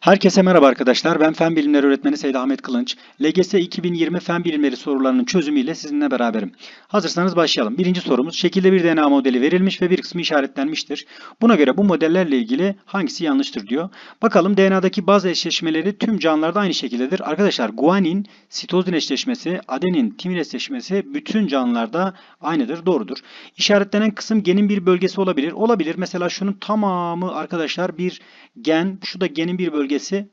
Herkese merhaba arkadaşlar. Ben Fen Bilimleri Öğretmeni Seyit Ahmet Kılınç. LGS 2020 Fen Bilimleri sorularının çözümüyle sizinle beraberim. Hazırsanız başlayalım. Birinci sorumuz şekilde bir DNA modeli verilmiş ve bir kısmı işaretlenmiştir. Buna göre bu modellerle ilgili hangisi yanlıştır diyor. Bakalım DNA'daki bazı eşleşmeleri tüm canlılarda aynı şekildedir. Arkadaşlar guanin, sitozin eşleşmesi, adenin, timin eşleşmesi bütün canlılarda aynıdır. Doğrudur. İşaretlenen kısım genin bir bölgesi olabilir. Olabilir. Mesela şunun tamamı arkadaşlar bir gen, şu da genin bir bölgesi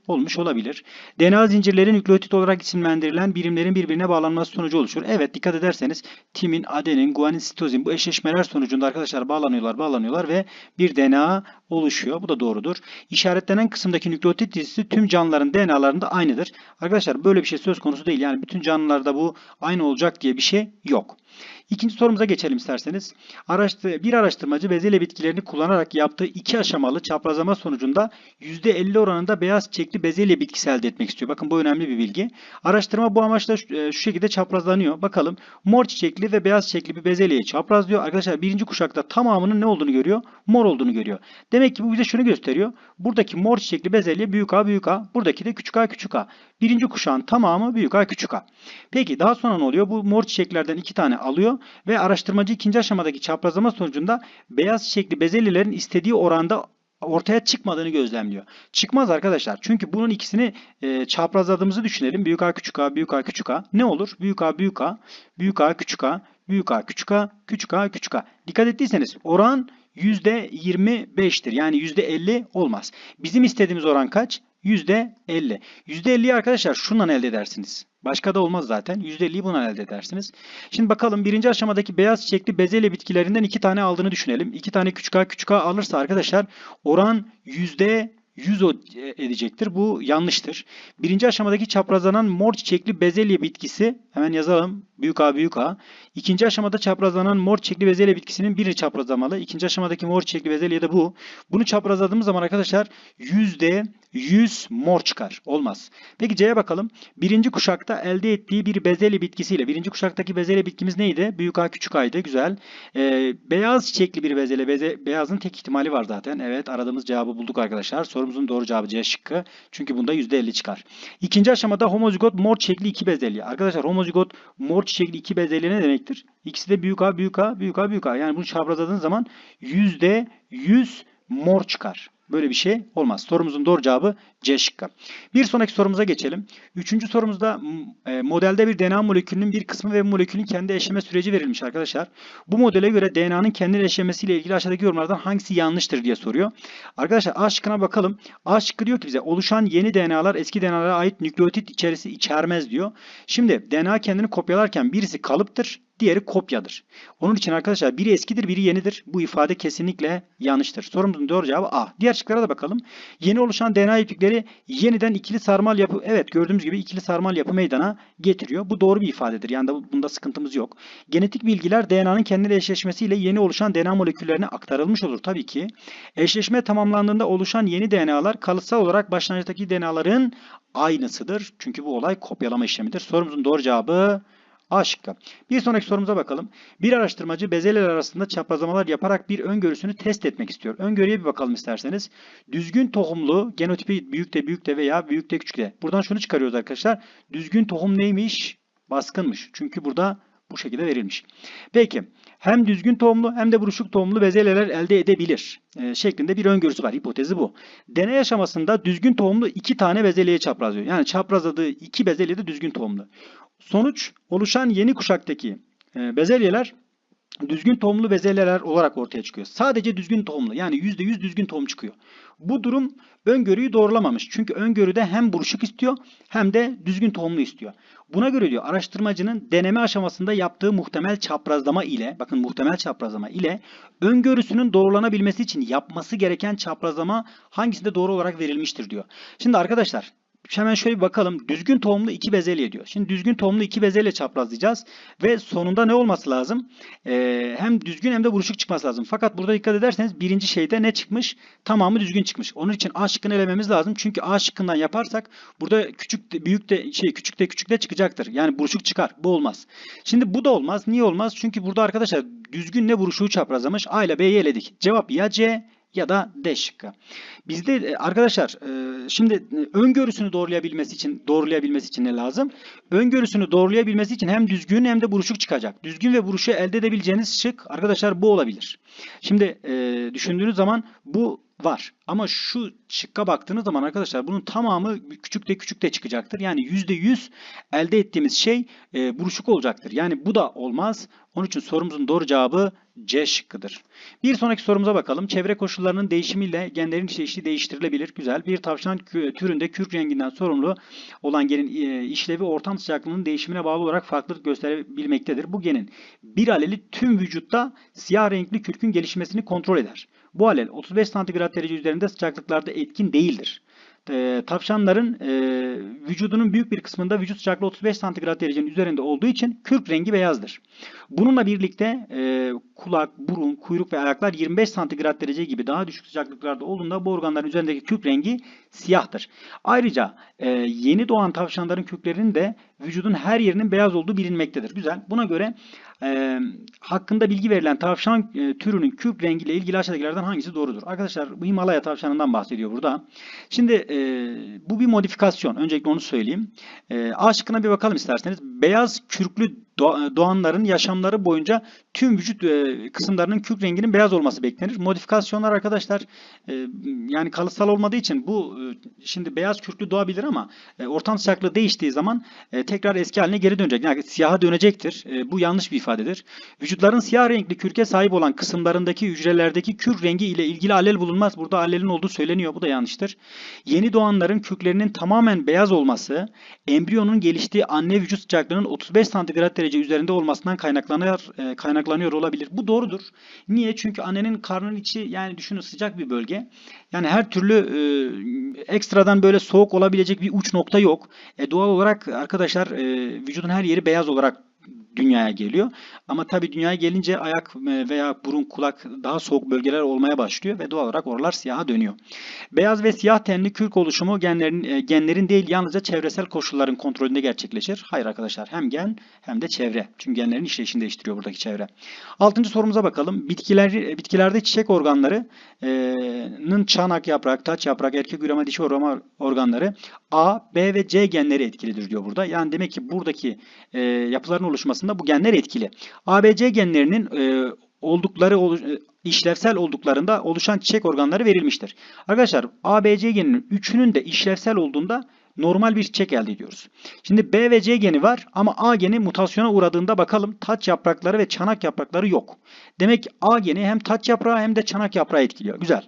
olmuş olabilir. DNA zincirleri nükleotit olarak isimlendirilen birimlerin birbirine bağlanması sonucu oluşur. Evet dikkat ederseniz timin, adenin, guanin, sitozin bu eşleşmeler sonucunda arkadaşlar bağlanıyorlar, bağlanıyorlar ve bir DNA oluşuyor. Bu da doğrudur. İşaretlenen kısımdaki nükleotit dizisi tüm canlıların DNA'larında aynıdır. Arkadaşlar böyle bir şey söz konusu değil. Yani bütün canlılarda bu aynı olacak diye bir şey yok. İkinci sorumuza geçelim isterseniz. Araştı- bir araştırmacı bezelye bitkilerini kullanarak yaptığı iki aşamalı çaprazlama sonucunda %50 oranında beyaz çiçekli bezelye bitkisi elde etmek istiyor. Bakın bu önemli bir bilgi. Araştırma bu amaçla şu, e, şekilde çaprazlanıyor. Bakalım mor çiçekli ve beyaz çiçekli bir bezelyeyi çaprazlıyor. Arkadaşlar birinci kuşakta tamamının ne olduğunu görüyor? Mor olduğunu görüyor. Demek ki bu bize şunu gösteriyor. Buradaki mor çiçekli bezelye büyük A büyük A. Buradaki de küçük A küçük A. Birinci kuşağın tamamı büyük A küçük A. Peki daha sonra ne oluyor? Bu mor çiçeklerden iki tane alıyor ve araştırmacı ikinci aşamadaki çaprazlama sonucunda beyaz çiçekli bezelyelerin istediği oranda ortaya çıkmadığını gözlemliyor. Çıkmaz arkadaşlar. Çünkü bunun ikisini e, çaprazladığımızı düşünelim. Büyük A küçük A, büyük A küçük A. Ne olur? Büyük A büyük A, büyük A küçük A, büyük A küçük A, küçük A küçük A. Dikkat ettiyseniz oran %25'tir. Yani %50 olmaz. Bizim istediğimiz oran kaç? %50. %50'yi arkadaşlar şundan elde edersiniz. Başka da olmaz zaten. %50'yi bundan elde edersiniz. Şimdi bakalım birinci aşamadaki beyaz çiçekli bezelye bitkilerinden iki tane aldığını düşünelim. İki tane küçük a küçük a alırsa arkadaşlar oran yüzde 100 o- edecektir. Bu yanlıştır. Birinci aşamadaki çaprazlanan mor çiçekli bezelye bitkisi hemen yazalım. Büyük A büyük A. İkinci aşamada çaprazlanan mor çiçekli bezelye bitkisinin biri çaprazlamalı. İkinci aşamadaki mor çiçekli bezelye de bu. Bunu çaprazladığımız zaman arkadaşlar yüzde 100 mor çıkar. Olmaz. Peki C'ye bakalım. Birinci kuşakta elde ettiği bir bezelye bitkisiyle. Birinci kuşaktaki bezelye bitkimiz neydi? Büyük A küçük A'ydı. Güzel. Ee, beyaz çiçekli bir bezelye. Beze, beyazın tek ihtimali var zaten. Evet aradığımız cevabı bulduk arkadaşlar. Sorumuzun doğru cevabı C şıkkı. Çünkü bunda %50 çıkar. İkinci aşamada homozigot mor çiçekli iki bezelye. Arkadaşlar homozigot mor çiçekli iki bezelye ne demektir? İkisi de büyük A büyük A büyük A büyük A. Yani bunu çaprazladığın zaman %100 mor çıkar. Böyle bir şey olmaz. Sorumuzun doğru cevabı C şıkkı. Bir sonraki sorumuza geçelim. Üçüncü sorumuzda e, modelde bir DNA molekülünün bir kısmı ve molekülün kendi eşleme süreci verilmiş arkadaşlar. Bu modele göre DNA'nın kendi eşlemesiyle ilgili aşağıdaki yorumlardan hangisi yanlıştır diye soruyor. Arkadaşlar A şıkkına bakalım. A şıkkı diyor ki bize oluşan yeni DNA'lar eski DNA'lara ait nükleotit içerisi içermez diyor. Şimdi DNA kendini kopyalarken birisi kalıptır, diğeri kopyadır. Onun için arkadaşlar biri eskidir, biri yenidir. Bu ifade kesinlikle yanlıştır. Sorumuzun doğru cevabı A. Diğer şıklara da bakalım. Yeni oluşan DNA iplikleri yeniden ikili sarmal yapı, evet gördüğümüz gibi ikili sarmal yapı meydana getiriyor. Bu doğru bir ifadedir. Yani da bunda sıkıntımız yok. Genetik bilgiler DNA'nın kendine eşleşmesiyle yeni oluşan DNA moleküllerine aktarılmış olur tabii ki. Eşleşme tamamlandığında oluşan yeni DNA'lar kalıtsal olarak başlangıçtaki DNA'ların aynısıdır. Çünkü bu olay kopyalama işlemidir. Sorumuzun doğru cevabı A şıkkı. Bir sonraki sorumuza bakalım. Bir araştırmacı bezelyeler arasında çaprazlamalar yaparak bir öngörüsünü test etmek istiyor. Öngörüye bir bakalım isterseniz. Düzgün tohumlu genotipi büyük de büyük de veya büyük de küçük de. Buradan şunu çıkarıyoruz arkadaşlar. Düzgün tohum neymiş? Baskınmış. Çünkü burada bu şekilde verilmiş. Peki hem düzgün tohumlu hem de buruşuk tohumlu bezelyeler elde edebilir e, şeklinde bir öngörüsü var. Hipotezi bu. Deney aşamasında düzgün tohumlu iki tane bezelyeye çaprazlıyor. Yani çaprazladığı iki bezelye de düzgün tohumlu. Sonuç oluşan yeni kuşaktaki e, bezelyeler düzgün tohumlu bezelyeler olarak ortaya çıkıyor. Sadece düzgün tohumlu yani %100 düzgün tohum çıkıyor. Bu durum öngörüyü doğrulamamış. Çünkü öngörüde hem buruşuk istiyor hem de düzgün tohumlu istiyor. Buna göre diyor araştırmacının deneme aşamasında yaptığı muhtemel çaprazlama ile bakın muhtemel çaprazlama ile öngörüsünün doğrulanabilmesi için yapması gereken çaprazlama hangisinde doğru olarak verilmiştir diyor. Şimdi arkadaşlar Hemen şöyle bir bakalım. Düzgün tohumlu iki bezelye diyor. Şimdi düzgün tohumlu iki bezelye çaprazlayacağız. Ve sonunda ne olması lazım? Ee, hem düzgün hem de buruşuk çıkması lazım. Fakat burada dikkat ederseniz birinci şeyde ne çıkmış? Tamamı düzgün çıkmış. Onun için A şıkkını elememiz lazım. Çünkü A şıkkından yaparsak burada küçük de, büyük de şey küçük de küçük de çıkacaktır. Yani buruşuk çıkar. Bu olmaz. Şimdi bu da olmaz. Niye olmaz? Çünkü burada arkadaşlar düzgünle buruşuğu çaprazlamış. A ile B'yi eledik. Cevap ya C ya da D şıkkı. Bizde e, arkadaşlar e, şimdi e, öngörüsünü doğrulayabilmesi için doğrulayabilmesi için ne lazım? Öngörüsünü doğrulayabilmesi için hem düzgün hem de buruşuk çıkacak. Düzgün ve buruşu elde edebileceğiniz şık arkadaşlar bu olabilir. Şimdi düşündüğünüz zaman bu var. Ama şu şıkka baktığınız zaman arkadaşlar bunun tamamı küçük de küçük de çıkacaktır. Yani %100 elde ettiğimiz şey buruşuk olacaktır. Yani bu da olmaz. Onun için sorumuzun doğru cevabı C şıkkıdır. Bir sonraki sorumuza bakalım. Çevre koşullarının değişimiyle genlerin işleyişi değiştirilebilir. Güzel. Bir tavşan türünde kürk renginden sorumlu olan genin e, işlevi ortam sıcaklığının değişimine bağlı olarak farklılık gösterebilmektedir. Bu genin bir aleli tüm vücutta siyah renkli kürkün gelişmesini kontrol eder. Bu alel 35 santigrat derece üzerinde sıcaklıklarda etkin değildir. E, tavşanların e, vücudunun büyük bir kısmında vücut sıcaklığı 35 santigrat derecenin üzerinde olduğu için kürk rengi beyazdır. Bununla birlikte e, kulak, burun, kuyruk ve ayaklar 25 santigrat derece gibi daha düşük sıcaklıklarda olduğunda bu organların üzerindeki kürk rengi siyahtır. Ayrıca e, yeni doğan tavşanların kürklerinin de vücudun her yerinin beyaz olduğu bilinmektedir. Güzel. Buna göre e, hakkında bilgi verilen tavşan e, türünün kürk rengiyle ilgili aşağıdakilerden hangisi doğrudur? Arkadaşlar bu Himalaya tavşanından bahsediyor burada. Şimdi e, bu bir modifikasyon. Öncelikle onu söyleyeyim. E, A şıkkına bir bakalım isterseniz. Beyaz kürklü doğanların yaşamları boyunca tüm vücut e, kısımlarının kürk renginin beyaz olması beklenir. Modifikasyonlar arkadaşlar e, yani kalıtsal olmadığı için bu e, şimdi beyaz kürklü doğabilir ama ortam sıcaklığı değiştiği zaman tekrar eski haline geri dönecek. Yani siyaha dönecektir. Bu yanlış bir ifadedir. Vücutların siyah renkli kürke sahip olan kısımlarındaki hücrelerdeki kürk rengi ile ilgili alel bulunmaz. Burada alelin olduğu söyleniyor. Bu da yanlıştır. Yeni doğanların kürklerinin tamamen beyaz olması embriyonun geliştiği anne vücut sıcaklığının 35 santigrat derece üzerinde olmasından kaynaklanıyor, e, kaynaklanıyor olabilir. Bu doğrudur. Niye? Çünkü annenin karnının içi yani düşünün sıcak bir bölge. Yani her türlü e, ekstradan böyle soğuk olabilecek bir uç nokta yok. E, doğal olarak arkadaşlar e, vücudun her yeri beyaz olarak dünyaya geliyor. Ama tabii dünyaya gelince ayak e, veya burun, kulak daha soğuk bölgeler olmaya başlıyor ve doğal olarak oralar siyaha dönüyor. Beyaz ve siyah tenli kürk oluşumu genlerin, e, genlerin değil yalnızca çevresel koşulların kontrolünde gerçekleşir. Hayır arkadaşlar hem gen hem de çevre. Çünkü genlerin işleyişini değiştiriyor buradaki çevre. Altıncı sorumuza bakalım. Bitkiler, e, bitkilerde çiçek organlarının çanak yaprak, taç yaprak, erkek üreme, dişi üreme organları A, B ve C genleri etkilidir diyor burada. Yani demek ki buradaki e, yapıların oluşmasında bu genler etkili. ABC genlerinin e, oldukları e, işlevsel olduklarında oluşan çiçek organları verilmiştir. Arkadaşlar ABC geninin üçünün de işlevsel olduğunda normal bir çiçek elde ediyoruz. Şimdi B ve C geni var ama A geni mutasyona uğradığında bakalım taç yaprakları ve çanak yaprakları yok. Demek ki A geni hem taç yaprağı hem de çanak yaprağı etkiliyor. Güzel.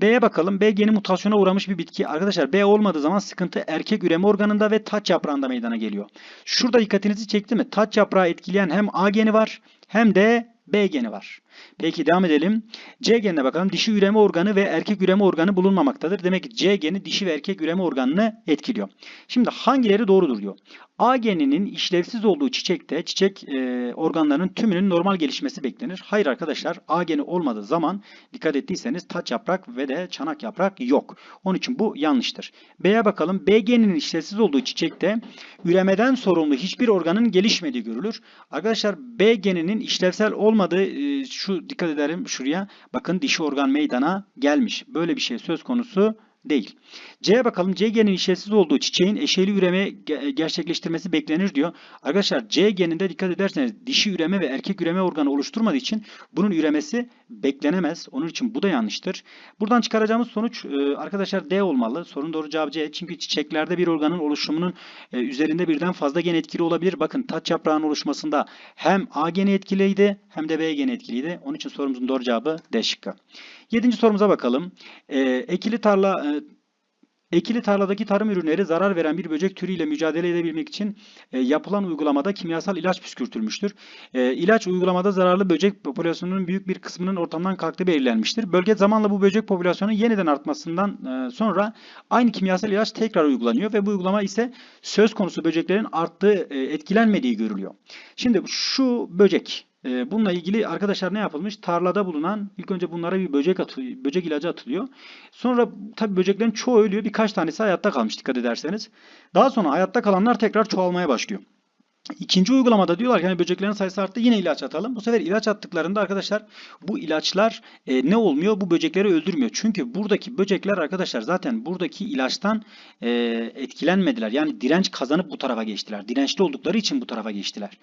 B'ye bakalım. B geni mutasyona uğramış bir bitki. Arkadaşlar B olmadığı zaman sıkıntı erkek üreme organında ve taç yaprağında meydana geliyor. Şurada dikkatinizi çekti mi? Taç yaprağı etkileyen hem A geni var hem de B geni var. Peki devam edelim. C genine bakalım. Dişi üreme organı ve erkek üreme organı bulunmamaktadır. Demek ki C geni dişi ve erkek üreme organını etkiliyor. Şimdi hangileri doğrudur diyor. A geninin işlevsiz olduğu çiçekte çiçek e, organlarının tümünün normal gelişmesi beklenir. Hayır arkadaşlar A geni olmadığı zaman dikkat ettiyseniz taç yaprak ve de çanak yaprak yok. Onun için bu yanlıştır. B'ye bakalım. B geninin işlevsiz olduğu çiçekte üremeden sorumlu hiçbir organın gelişmediği görülür. Arkadaşlar B geninin işlevsel olmadığı e, şu dikkat edelim şuraya. Bakın dişi organ meydana gelmiş. Böyle bir şey söz konusu değil. C'ye bakalım. C geninin işlevsiz olduğu çiçeğin eşeli üreme gerçekleştirmesi beklenir diyor. Arkadaşlar C geninde dikkat ederseniz dişi üreme ve erkek üreme organı oluşturmadığı için bunun üremesi beklenemez. Onun için bu da yanlıştır. Buradan çıkaracağımız sonuç e, arkadaşlar D olmalı. Sorun doğru cevabı C. Çünkü çiçeklerde bir organın oluşumunun e, üzerinde birden fazla gen etkili olabilir. Bakın taç yaprağının oluşmasında hem A geni etkiliydi hem de B geni etkiliydi. Onun için sorumuzun doğru cevabı D şıkkı. Yedinci sorumuza bakalım. E, ekili tarla e, Ekili tarladaki tarım ürünleri zarar veren bir böcek türüyle mücadele edebilmek için e, yapılan uygulamada kimyasal ilaç püskürtülmüştür. E, ilaç uygulamada zararlı böcek popülasyonunun büyük bir kısmının ortamdan kalktığı belirlenmiştir. Bölge zamanla bu böcek popülasyonu yeniden artmasından e, sonra aynı kimyasal ilaç tekrar uygulanıyor ve bu uygulama ise söz konusu böceklerin arttığı, e, etkilenmediği görülüyor. Şimdi şu böcek ee, bununla ilgili arkadaşlar ne yapılmış? Tarlada bulunan ilk önce bunlara bir böcek atılıyor, böcek ilacı atılıyor. Sonra tabi böceklerin çoğu ölüyor. Birkaç tanesi hayatta kalmış dikkat ederseniz. Daha sonra hayatta kalanlar tekrar çoğalmaya başlıyor. İkinci uygulamada diyorlar ki hani böceklerin sayısı arttı yine ilaç atalım. Bu sefer ilaç attıklarında arkadaşlar bu ilaçlar e, ne olmuyor? Bu böcekleri öldürmüyor. Çünkü buradaki böcekler arkadaşlar zaten buradaki ilaçtan e, etkilenmediler. Yani direnç kazanıp bu tarafa geçtiler. Dirençli oldukları için bu tarafa geçtiler.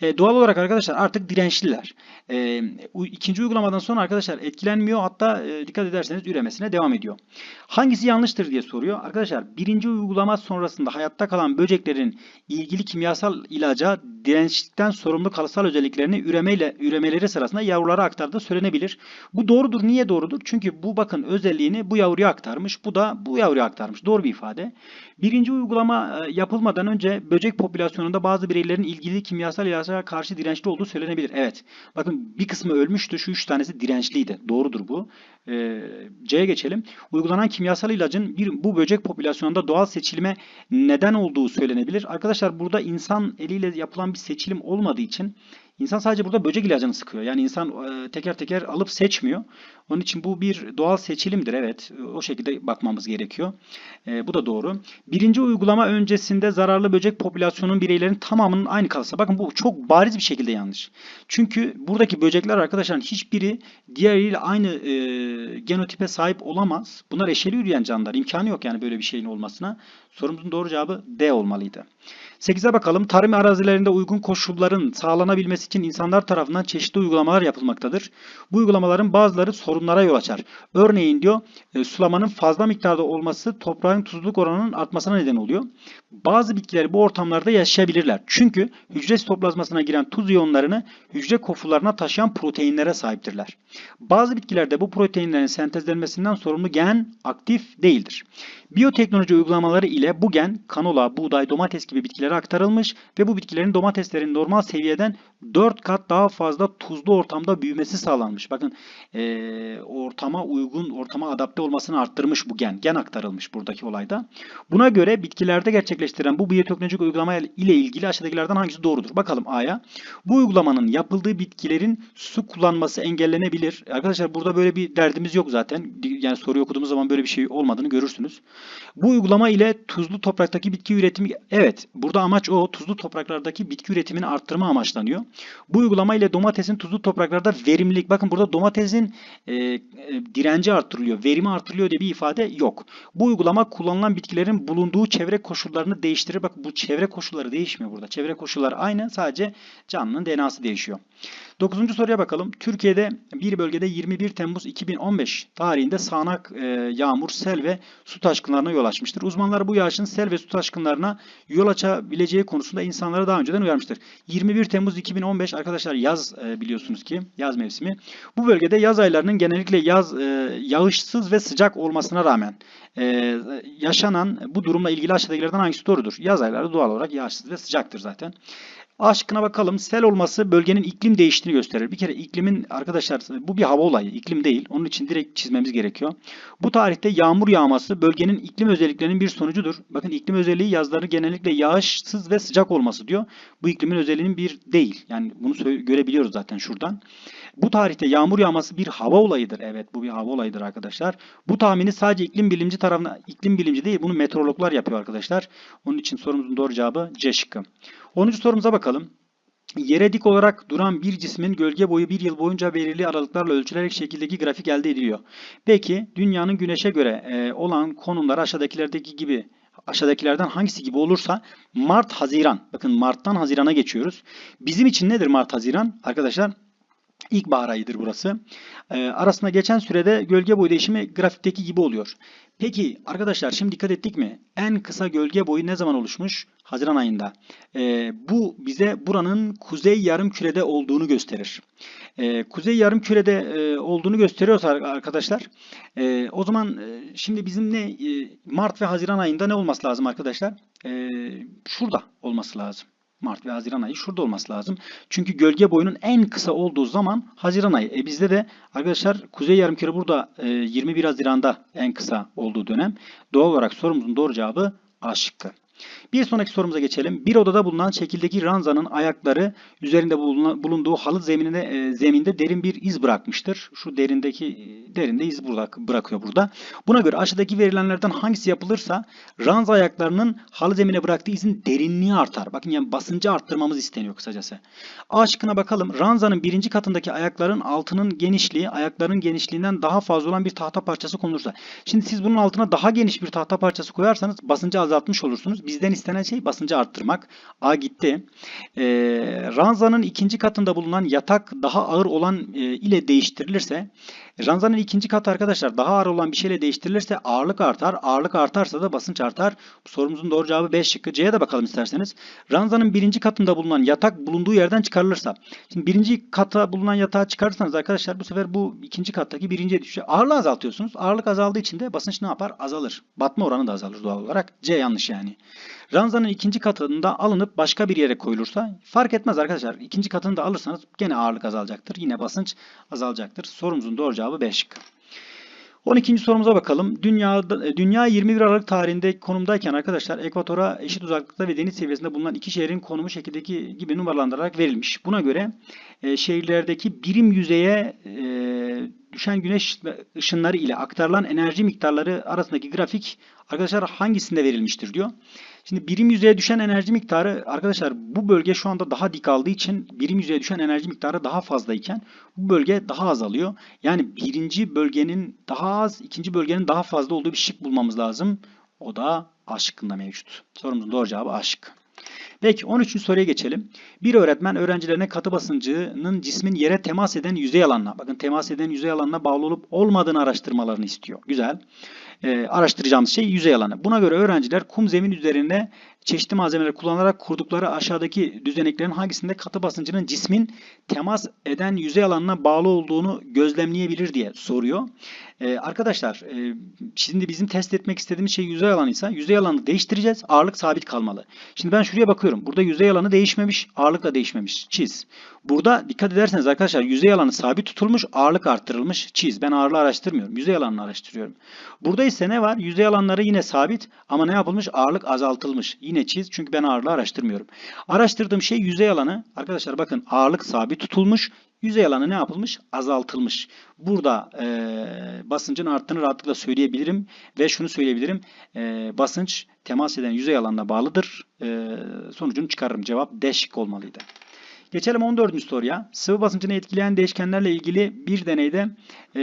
E, doğal olarak arkadaşlar artık dirençliler. E, ikinci uygulamadan sonra arkadaşlar etkilenmiyor. Hatta e, dikkat ederseniz üremesine devam ediyor. Hangisi yanlıştır diye soruyor. Arkadaşlar birinci uygulama sonrasında hayatta kalan böceklerin ilgili kimyasal ilaca dirençlikten sorumlu kalıtsal özelliklerini üremeyle üremeleri sırasında yavrulara aktardığı söylenebilir. Bu doğrudur. Niye doğrudur? Çünkü bu bakın özelliğini bu yavruya aktarmış. Bu da bu yavruya aktarmış. Doğru bir ifade. Birinci uygulama e, yapılmadan önce böcek popülasyonunda bazı bireylerin ilgili kimyasal ilaca karşı dirençli olduğu söylenebilir. Evet. Bakın bir kısmı ölmüştü. Şu üç tanesi dirençliydi. Doğrudur bu. E, C'ye geçelim. Uygulanan kimyasal ilacın bir bu böcek popülasyonunda doğal seçilime neden olduğu söylenebilir. Arkadaşlar burada insan eliyle yapılan bir seçilim olmadığı için insan sadece burada böcek ilacını sıkıyor. Yani insan e, teker teker alıp seçmiyor. Onun için bu bir doğal seçilimdir. Evet. O şekilde bakmamız gerekiyor. E, bu da doğru. Birinci uygulama öncesinde zararlı böcek popülasyonunun bireylerin tamamının aynı kalırsa. Bakın bu çok bariz bir şekilde yanlış. Çünkü buradaki böcekler arkadaşlar hiçbiri diğeriyle aynı e, genotipe sahip olamaz. Bunlar eşeli yürüyen canlılar. İmkanı yok yani böyle bir şeyin olmasına. Sorumuzun doğru cevabı D olmalıydı. 8'e bakalım. Tarım arazilerinde uygun koşulların sağlanabilmesi için insanlar tarafından çeşitli uygulamalar yapılmaktadır. Bu uygulamaların bazıları sorunlara yol açar. Örneğin diyor e, sulamanın fazla miktarda olması toprağın tuzluluk oranının artmasına neden oluyor. Bazı bitkiler bu ortamlarda yaşayabilirler. Çünkü hücre sitoplazmasına giren tuz iyonlarını hücre kofularına taşıyan proteinlere sahiptirler. Bazı bitkilerde bu proteinlerin sentezlenmesinden sorumlu gen aktif değildir. Biyoteknoloji uygulamaları ile bu gen kanola, buğday, domates gibi bitkilere aktarılmış ve bu bitkilerin domateslerin normal seviyeden 4 kat daha fazla tuzlu ortamda büyümesi sağlanmış. Bakın eee, ortama uygun, ortama adapte olmasını arttırmış bu gen. Gen aktarılmış buradaki olayda. Buna göre bitkilerde gerçekleştirilen bu biyoteknolojik uygulama ile ilgili aşağıdakilerden hangisi doğrudur? Bakalım A'ya. Bu uygulamanın yapıldığı bitkilerin su kullanması engellenebilir. Arkadaşlar burada böyle bir derdimiz yok zaten. Yani soruyu okuduğumuz zaman böyle bir şey olmadığını görürsünüz. Bu uygulama ile tuzlu topraktaki bitki üretimi evet burada amaç o tuzlu topraklardaki bitki üretimini arttırma amaçlanıyor. Bu uygulama ile domatesin tuzlu topraklarda verimlilik bakın burada domatesin e, e, direnci arttırılıyor, verimi arttırılıyor diye bir ifade yok. Bu uygulama kullanılan bitkilerin bulunduğu çevre koşullarını değiştirir. Bak bu çevre koşulları değişmiyor burada. Çevre koşulları aynı sadece canlının DNA'sı değişiyor. Dokuzuncu soruya bakalım. Türkiye'de bir bölgede 21 Temmuz 2015 tarihinde sağanak e, yağmur, sel ve su taşkınlarına yol açmıştır. Uzmanlar bu yağışın sel ve su taşkınlarına yol açabileceği konusunda insanları daha önceden uyarmıştır. 21 Temmuz 2015 arkadaşlar yaz e, biliyorsunuz ki yaz mevsimi. Bu bölgede yaz aylarının genellikle yaz e, yağışsız ve sıcak olmasına rağmen e, yaşanan bu durumla ilgili aşağıdakilerden hangisi doğrudur? Yaz ayları doğal olarak yağışsız ve sıcaktır zaten. A şıkkına bakalım. Sel olması bölgenin iklim değiştiğini gösterir. Bir kere iklimin arkadaşlar bu bir hava olayı. iklim değil. Onun için direkt çizmemiz gerekiyor. Bu tarihte yağmur yağması bölgenin iklim özelliklerinin bir sonucudur. Bakın iklim özelliği yazları genellikle yağışsız ve sıcak olması diyor. Bu iklimin özelliğinin bir değil. Yani bunu görebiliyoruz zaten şuradan. Bu tarihte yağmur yağması bir hava olayıdır. Evet bu bir hava olayıdır arkadaşlar. Bu tahmini sadece iklim bilimci tarafına iklim bilimci değil bunu meteorologlar yapıyor arkadaşlar. Onun için sorumuzun doğru cevabı C şıkkı. 10. sorumuza bakalım. Yere dik olarak duran bir cismin gölge boyu bir yıl boyunca belirli aralıklarla ölçülerek şekildeki grafik elde ediliyor. Peki dünyanın güneşe göre e, olan konumları aşağıdakilerdeki gibi aşağıdakilerden hangisi gibi olursa Mart Haziran bakın Mart'tan Haziran'a geçiyoruz. Bizim için nedir Mart Haziran? Arkadaşlar İlkbahar ayıdır burası. Ee, arasında geçen sürede gölge boyu değişimi grafikteki gibi oluyor. Peki arkadaşlar şimdi dikkat ettik mi? En kısa gölge boyu ne zaman oluşmuş? Haziran ayında. Ee, bu bize buranın kuzey yarım kürede olduğunu gösterir. Ee, kuzey yarım kürede e, olduğunu gösteriyorsa arkadaşlar e, o zaman e, şimdi bizim ne e, Mart ve Haziran ayında ne olması lazım arkadaşlar? E, şurada olması lazım. Mart ve Haziran ayı şurada olması lazım. Çünkü gölge boyunun en kısa olduğu zaman Haziran ayı. E bizde de arkadaşlar Kuzey Yarımküre burada e, 21 Haziran'da en kısa olduğu dönem. Doğal olarak sorumuzun doğru cevabı A şıkkı. Bir sonraki sorumuza geçelim. Bir odada bulunan şekildeki ranzanın ayakları üzerinde bulunduğu halı zeminine e, zeminde derin bir iz bırakmıştır. Şu derindeki e, derinde iz bırak, bırakıyor burada. Buna göre aşağıdaki verilenlerden hangisi yapılırsa ranza ayaklarının halı zemine bıraktığı izin derinliği artar. Bakın yani basıncı arttırmamız isteniyor kısacası. A şıkkına bakalım. Ranzanın birinci katındaki ayakların altının genişliği ayakların genişliğinden daha fazla olan bir tahta parçası konulursa. Şimdi siz bunun altına daha geniş bir tahta parçası koyarsanız basıncı azaltmış olursunuz. Bizden istenen şey basıncı arttırmak. A gitti. Ee, ranzanın ikinci katında bulunan yatak daha ağır olan e, ile değiştirilirse ranzanın ikinci katı arkadaşlar daha ağır olan bir şeyle değiştirilirse ağırlık artar. Ağırlık artarsa da basınç artar. Bu sorumuzun doğru cevabı B şıkkı. C'ye de bakalım isterseniz. Ranzanın birinci katında bulunan yatak bulunduğu yerden çıkarılırsa. Şimdi birinci kata bulunan yatağı çıkarırsanız arkadaşlar bu sefer bu ikinci kattaki birinciye düşüyor. Ağırlığı azaltıyorsunuz. Ağırlık azaldığı için de basınç ne yapar? Azalır. Batma oranı da azalır doğal olarak. C yanlış yani. Ranzanın ikinci katında alınıp başka bir yere koyulursa fark etmez arkadaşlar. İkinci katını da alırsanız gene ağırlık azalacaktır. Yine basınç azalacaktır. Sorumuzun doğru cevabı B şıkkı. 12. sorumuza bakalım. E, Dünya 21 Aralık tarihinde konumdayken arkadaşlar ekvatora eşit uzaklıkta ve deniz seviyesinde bulunan iki şehrin konumu şekildeki gibi numaralandırılarak verilmiş. Buna göre e, şehirlerdeki birim yüzeye e, düşen güneş ışınları ile aktarılan enerji miktarları arasındaki grafik arkadaşlar hangisinde verilmiştir diyor. Şimdi birim yüzeye düşen enerji miktarı arkadaşlar bu bölge şu anda daha dik aldığı için birim yüzeye düşen enerji miktarı daha fazlayken bu bölge daha azalıyor. Yani birinci bölgenin daha az, ikinci bölgenin daha fazla olduğu bir şık bulmamız lazım. O da A şıkkında mevcut. Sorumuzun doğru cevabı A şıkkı. Peki 13. soruya geçelim. Bir öğretmen öğrencilerine katı basıncının cismin yere temas eden yüzey alanına, bakın temas eden yüzey alanına bağlı olup olmadığını araştırmalarını istiyor. Güzel. Ee, araştıracağımız şey yüzey alanı. Buna göre öğrenciler kum zemin üzerinde çeşitli malzemeler kullanarak kurdukları aşağıdaki düzeneklerin hangisinde katı basıncının cismin temas eden yüzey alanına bağlı olduğunu gözlemleyebilir diye soruyor. Ee, arkadaşlar e, şimdi bizim test etmek istediğimiz şey yüzey alanıysa yüzey alanını değiştireceğiz. Ağırlık sabit kalmalı. Şimdi ben şuraya bakıyorum. Burada yüzey alanı değişmemiş. Ağırlık da değişmemiş. Çiz. Burada dikkat ederseniz arkadaşlar yüzey alanı sabit tutulmuş. Ağırlık arttırılmış. Çiz. Ben ağırlığı araştırmıyorum. Yüzey alanını araştırıyorum. Burada ise ne var? Yüzey alanları yine sabit ama ne yapılmış? Ağırlık azaltılmış. Yine çiz çünkü ben ağırlığı araştırmıyorum. Araştırdığım şey yüzey alanı. Arkadaşlar bakın ağırlık sabit tutulmuş. Yüzey alanı ne yapılmış? Azaltılmış. Burada e, basıncın arttığını rahatlıkla söyleyebilirim ve şunu söyleyebilirim. E, basınç temas eden yüzey alanına bağlıdır. E, sonucunu çıkarırım. Cevap D olmalıydı. Geçelim 14. soruya. Sıvı basıncını etkileyen değişkenlerle ilgili bir deneyde e,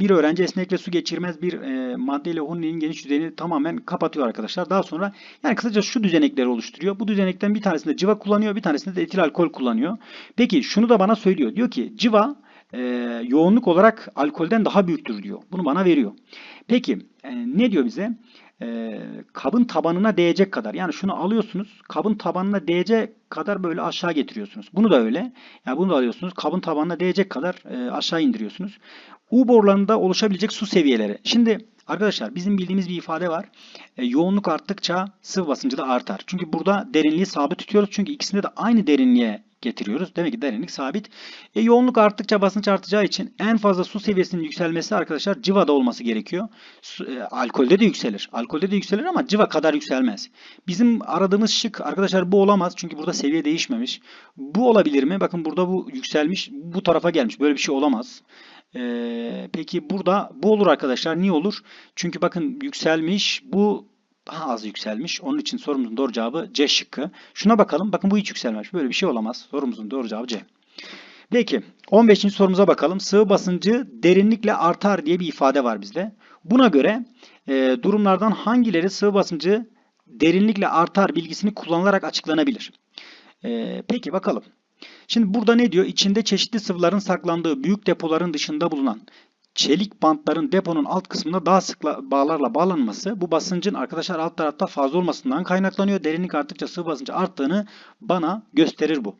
bir öğrenci esnek ve su geçirmez bir e, maddeyle Hunni'nin geniş yüzeyini tamamen kapatıyor arkadaşlar. Daha sonra yani kısaca şu düzenekleri oluşturuyor. Bu düzenekten bir tanesinde civa kullanıyor, bir tanesinde de etil alkol kullanıyor. Peki şunu da bana söylüyor. Diyor ki civa e, yoğunluk olarak alkolden daha büyüktür diyor. Bunu bana veriyor. Peki e, ne diyor bize? e, kabın tabanına değecek kadar. Yani şunu alıyorsunuz. Kabın tabanına değecek kadar böyle aşağı getiriyorsunuz. Bunu da öyle. Yani bunu da alıyorsunuz. Kabın tabanına değecek kadar e, aşağı indiriyorsunuz. U borularında oluşabilecek su seviyeleri. Şimdi arkadaşlar bizim bildiğimiz bir ifade var. Yoğunluk arttıkça sıvı basıncı da artar. Çünkü burada derinliği sabit tutuyoruz. Çünkü ikisinde de aynı derinliğe getiriyoruz. Demek ki derinlik sabit. E, yoğunluk arttıkça basınç artacağı için en fazla su seviyesinin yükselmesi arkadaşlar civada olması gerekiyor. E, alkolde de yükselir. Alkolde de yükselir ama civa kadar yükselmez. Bizim aradığımız şık arkadaşlar bu olamaz. Çünkü burada seviye değişmemiş. Bu olabilir mi? Bakın burada bu yükselmiş. Bu tarafa gelmiş. Böyle bir şey olamaz. Ee, peki burada bu olur arkadaşlar. Niye olur? Çünkü bakın yükselmiş. Bu daha az yükselmiş. Onun için sorumuzun doğru cevabı C şıkkı. Şuna bakalım. Bakın bu hiç yükselmemiş. Böyle bir şey olamaz. Sorumuzun doğru cevabı C. Peki 15. sorumuza bakalım. Sıvı basıncı derinlikle artar diye bir ifade var bizde. Buna göre e, durumlardan hangileri sıvı basıncı derinlikle artar bilgisini kullanılarak açıklanabilir? E, peki bakalım. Şimdi burada ne diyor? İçinde çeşitli sıvıların saklandığı büyük depoların dışında bulunan çelik bantların deponun alt kısmında daha sık bağlarla bağlanması bu basıncın arkadaşlar alt tarafta fazla olmasından kaynaklanıyor. Derinlik arttıkça sıvı basıncı arttığını bana gösterir bu.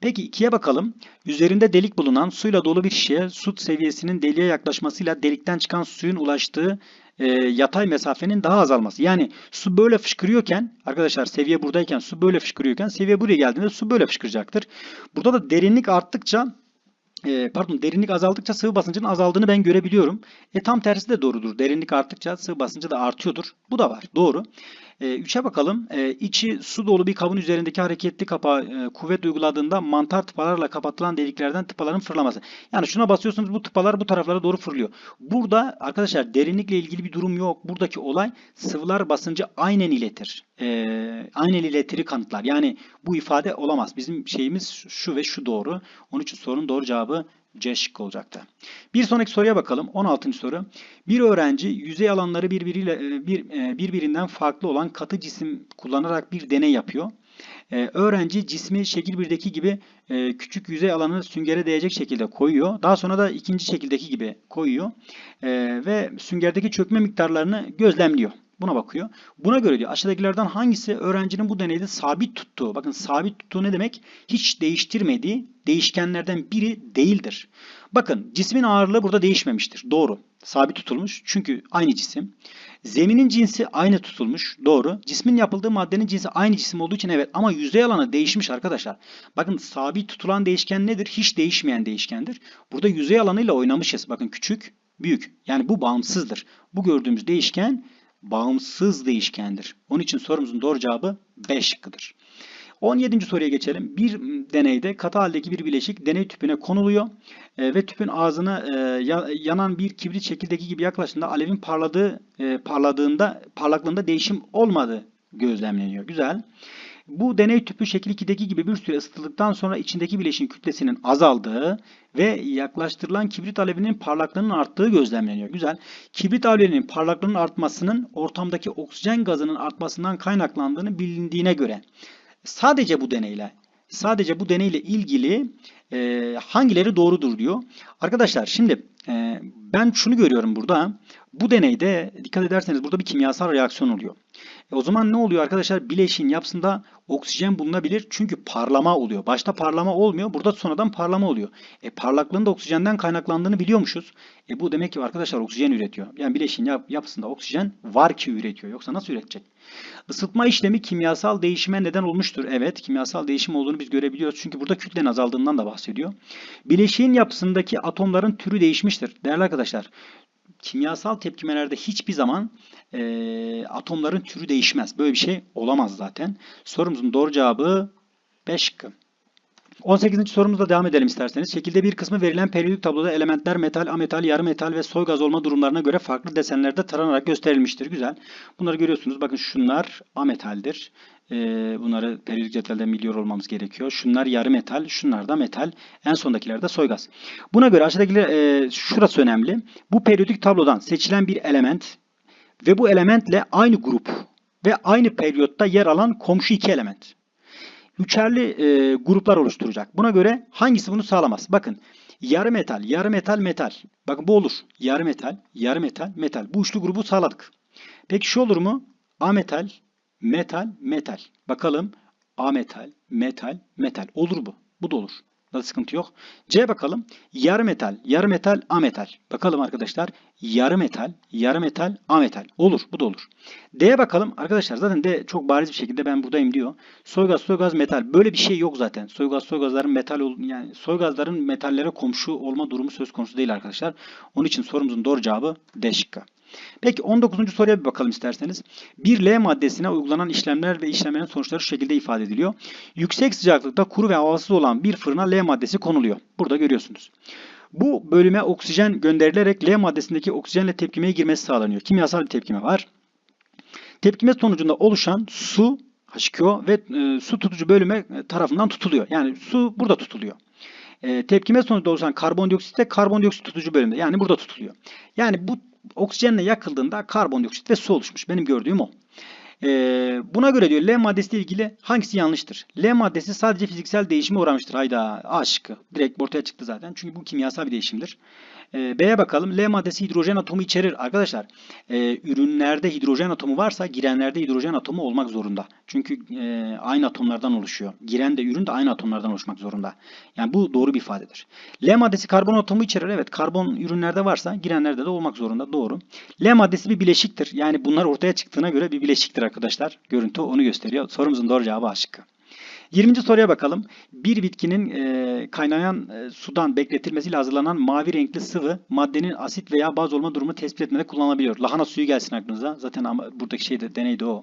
Peki ikiye bakalım. Üzerinde delik bulunan suyla dolu bir şişeye su seviyesinin deliğe yaklaşmasıyla delikten çıkan suyun ulaştığı e, yatay mesafenin daha azalması. Yani su böyle fışkırıyorken arkadaşlar seviye buradayken su böyle fışkırıyorken seviye buraya geldiğinde su böyle fışkıracaktır. Burada da derinlik arttıkça e, pardon derinlik azaldıkça sıvı basıncının azaldığını ben görebiliyorum. E tam tersi de doğrudur. Derinlik arttıkça sıvı basıncı da artıyordur. Bu da var. Doğru. 3'e bakalım. E, içi su dolu bir kabın üzerindeki hareketli kapağı e, kuvvet uyguladığında mantar tıpalarla kapatılan deliklerden tıpaların fırlaması. Yani şuna basıyorsunuz bu tıpalar bu taraflara doğru fırlıyor. Burada arkadaşlar derinlikle ilgili bir durum yok. Buradaki olay sıvılar basıncı aynen iletir. E, aynen iletiri kanıtlar. Yani bu ifade olamaz. Bizim şeyimiz şu ve şu doğru. Onun için sorunun doğru cevabı C şıkkı olacaktı. Bir sonraki soruya bakalım. 16. soru. Bir öğrenci yüzey alanları birbiriyle e, bir, e, birbirinden farklı olan katı cisim kullanarak bir deney yapıyor. Ee, öğrenci cismi şekil 1'deki gibi e, küçük yüzey alanını süngere değecek şekilde koyuyor. Daha sonra da ikinci şekildeki gibi koyuyor. E, ve süngerdeki çökme miktarlarını gözlemliyor. Buna bakıyor. Buna göre diyor aşağıdakilerden hangisi öğrencinin bu deneyde sabit tuttuğu. Bakın sabit tuttuğu ne demek? Hiç değiştirmediği değişkenlerden biri değildir. Bakın cismin ağırlığı burada değişmemiştir. Doğru. Sabit tutulmuş. Çünkü aynı cisim. Zeminin cinsi aynı tutulmuş. Doğru. Cismin yapıldığı maddenin cinsi aynı cisim olduğu için evet. Ama yüzey alanı değişmiş arkadaşlar. Bakın sabit tutulan değişken nedir? Hiç değişmeyen değişkendir. Burada yüzey alanıyla oynamışız. Bakın küçük, büyük. Yani bu bağımsızdır. Bu gördüğümüz değişken bağımsız değişkendir. Onun için sorumuzun doğru cevabı B şıkkıdır. 17. soruya geçelim. Bir deneyde katı haldeki bir bileşik deney tüpüne konuluyor e, ve tüpün ağzına e, yanan bir kibrit şekildeki gibi yaklaştığında alevin parladığı e, parladığında parlaklığında değişim olmadığı gözlemleniyor. Güzel. Bu deney tüpü şekil 2'deki gibi bir süre ısıtıldıktan sonra içindeki bileşiğin kütlesinin azaldığı ve yaklaştırılan kibrit alevinin parlaklığının arttığı gözlemleniyor. Güzel. Kibrit alevinin parlaklığının artmasının ortamdaki oksijen gazının artmasından kaynaklandığını bilindiğine göre sadece bu deneyle sadece bu deneyle ilgili e, hangileri doğrudur diyor. Arkadaşlar şimdi e, ben şunu görüyorum burada. Bu deneyde dikkat ederseniz burada bir kimyasal reaksiyon oluyor. E o zaman ne oluyor arkadaşlar? Bileşiğin yapısında oksijen bulunabilir. Çünkü parlama oluyor. Başta parlama olmuyor. Burada sonradan parlama oluyor. E parlaklığın da oksijenden kaynaklandığını biliyormuşuz. E bu demek ki arkadaşlar oksijen üretiyor. Yani bileşiğin yap yapısında oksijen var ki üretiyor. Yoksa nasıl üretecek? Isıtma işlemi kimyasal değişime neden olmuştur. Evet kimyasal değişim olduğunu biz görebiliyoruz. Çünkü burada kütlenin azaldığından da bahsediyor. Bileşiğin yapısındaki atomların türü değişmiştir. Değerli arkadaşlar kimyasal tepkimelerde hiçbir zaman e, atomların türü değişmez. Böyle bir şey olamaz zaten. Sorumuzun doğru cevabı 5 şıkkı. 18. sorumuzla devam edelim isterseniz. Şekilde bir kısmı verilen periyodik tabloda elementler metal, ametal, yarı metal ve soy gaz olma durumlarına göre farklı desenlerde taranarak gösterilmiştir. Güzel. Bunları görüyorsunuz. Bakın şunlar ametaldir. Ee, bunları periyodik cetvelde biliyor olmamız gerekiyor. Şunlar yarı metal, şunlar da metal. En sondakiler de soy gaz. Buna göre aşağıdakiler, e, şurası önemli. Bu periyodik tablodan seçilen bir element ve bu elementle aynı grup ve aynı periyotta yer alan komşu iki element üçerli e, gruplar oluşturacak. Buna göre hangisi bunu sağlamaz? Bakın yarı metal, yarı metal, metal. Bakın bu olur. Yarı metal, yarı metal, metal. Bu üçlü grubu sağladık. Peki şu olur mu? A metal, metal, metal. Bakalım A metal, metal, metal. Olur bu. Bu da olur. Da sıkıntı yok. C bakalım. Yarı metal, yarı metal, ametal. Bakalım arkadaşlar. Yarı metal, yarı metal, ametal. Olur. Bu da olur. D'ye bakalım. Arkadaşlar zaten D çok bariz bir şekilde ben buradayım diyor. Soygaz, soygaz, metal. Böyle bir şey yok zaten. Soygaz, soygazların metal yani soygazların metallere komşu olma durumu söz konusu değil arkadaşlar. Onun için sorumuzun doğru cevabı D şıkkı. Peki 19. soruya bir bakalım isterseniz. Bir L maddesine uygulanan işlemler ve işlemlerin sonuçları şu şekilde ifade ediliyor. Yüksek sıcaklıkta kuru ve havasız olan bir fırına L maddesi konuluyor. Burada görüyorsunuz. Bu bölüme oksijen gönderilerek L maddesindeki oksijenle tepkimeye girmesi sağlanıyor. Kimyasal bir tepkime var. Tepkime sonucunda oluşan su H2O ve e, su tutucu bölüme tarafından tutuluyor. Yani su burada tutuluyor. E, tepkime sonucunda oluşan karbondioksit de karbondioksit tutucu bölümde. Yani burada tutuluyor. Yani bu oksijenle yakıldığında karbondioksit ve su oluşmuş. Benim gördüğüm o. Ee, buna göre diyor L maddesiyle ilgili hangisi yanlıştır? L maddesi sadece fiziksel değişime uğramıştır. Hayda A şıkkı. Direkt ortaya çıktı zaten. Çünkü bu kimyasal bir değişimdir. Ee, B'ye bakalım. L maddesi hidrojen atomu içerir. Arkadaşlar e, ürünlerde hidrojen atomu varsa girenlerde hidrojen atomu olmak zorunda. Çünkü e, aynı atomlardan oluşuyor. Giren de ürün de aynı atomlardan oluşmak zorunda. Yani bu doğru bir ifadedir. L maddesi karbon atomu içerir. Evet karbon ürünlerde varsa girenlerde de olmak zorunda. Doğru. L maddesi bir bileşiktir. Yani bunlar ortaya çıktığına göre bir bileşiktir arkadaşlar. Görüntü onu gösteriyor. Sorumuzun doğru cevabı A. 20. soruya bakalım. Bir bitkinin e, kaynayan e, sudan bekletilmesiyle hazırlanan mavi renkli sıvı maddenin asit veya baz olma durumu tespit etmede kullanılabiliyor. Lahana suyu gelsin aklınıza. Zaten ama buradaki şey de deneydi o.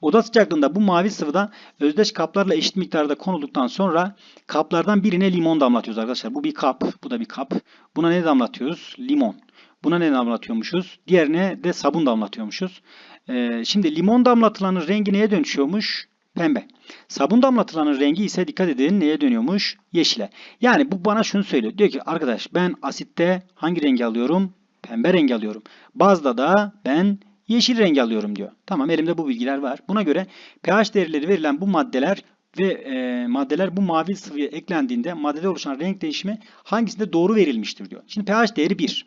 Oda sıcaklığında bu mavi sıvıda özdeş kaplarla eşit miktarda konulduktan sonra kaplardan birine limon damlatıyoruz arkadaşlar. Bu bir kap, bu da bir kap. Buna ne damlatıyoruz? Limon. Buna ne damlatıyormuşuz? Diğerine de sabun damlatıyormuşuz. Ee, şimdi limon damlatılanın rengi neye dönüşüyormuş? Pembe. Sabun damlatılanın rengi ise dikkat edin neye dönüyormuş? Yeşile. Yani bu bana şunu söylüyor. Diyor ki arkadaş ben asitte hangi rengi alıyorum? Pembe rengi alıyorum. Bazda da ben yeşil rengi alıyorum diyor. Tamam elimde bu bilgiler var. Buna göre pH değerleri verilen bu maddeler ve e, maddeler bu mavi sıvıya eklendiğinde maddede oluşan renk değişimi hangisinde doğru verilmiştir diyor. Şimdi pH değeri 1.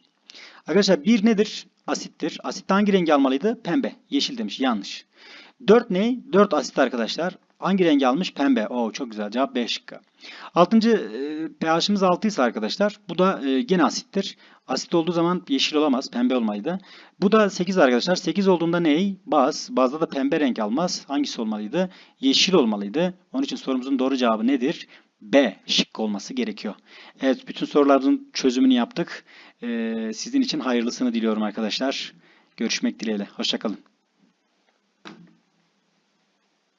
Arkadaşlar 1 nedir? Asittir. Asitte hangi rengi almalıydı? Pembe. Yeşil demiş. Yanlış. 4 ne? 4 asit arkadaşlar. Hangi rengi almış? Pembe. Oo çok güzel. Cevap B şıkkı. 6. pH'imiz 6 ise arkadaşlar bu da e, gene asittir. Asit olduğu zaman yeşil olamaz. Pembe olmalıydı. Bu da 8 arkadaşlar. 8 olduğunda ney? Baz. Bazda da pembe renk almaz. Hangisi olmalıydı? Yeşil olmalıydı. Onun için sorumuzun doğru cevabı nedir? B şık olması gerekiyor. Evet bütün soruların çözümünü yaptık. Ee, sizin için hayırlısını diliyorum arkadaşlar. Görüşmek dileğiyle. Hoşçakalın.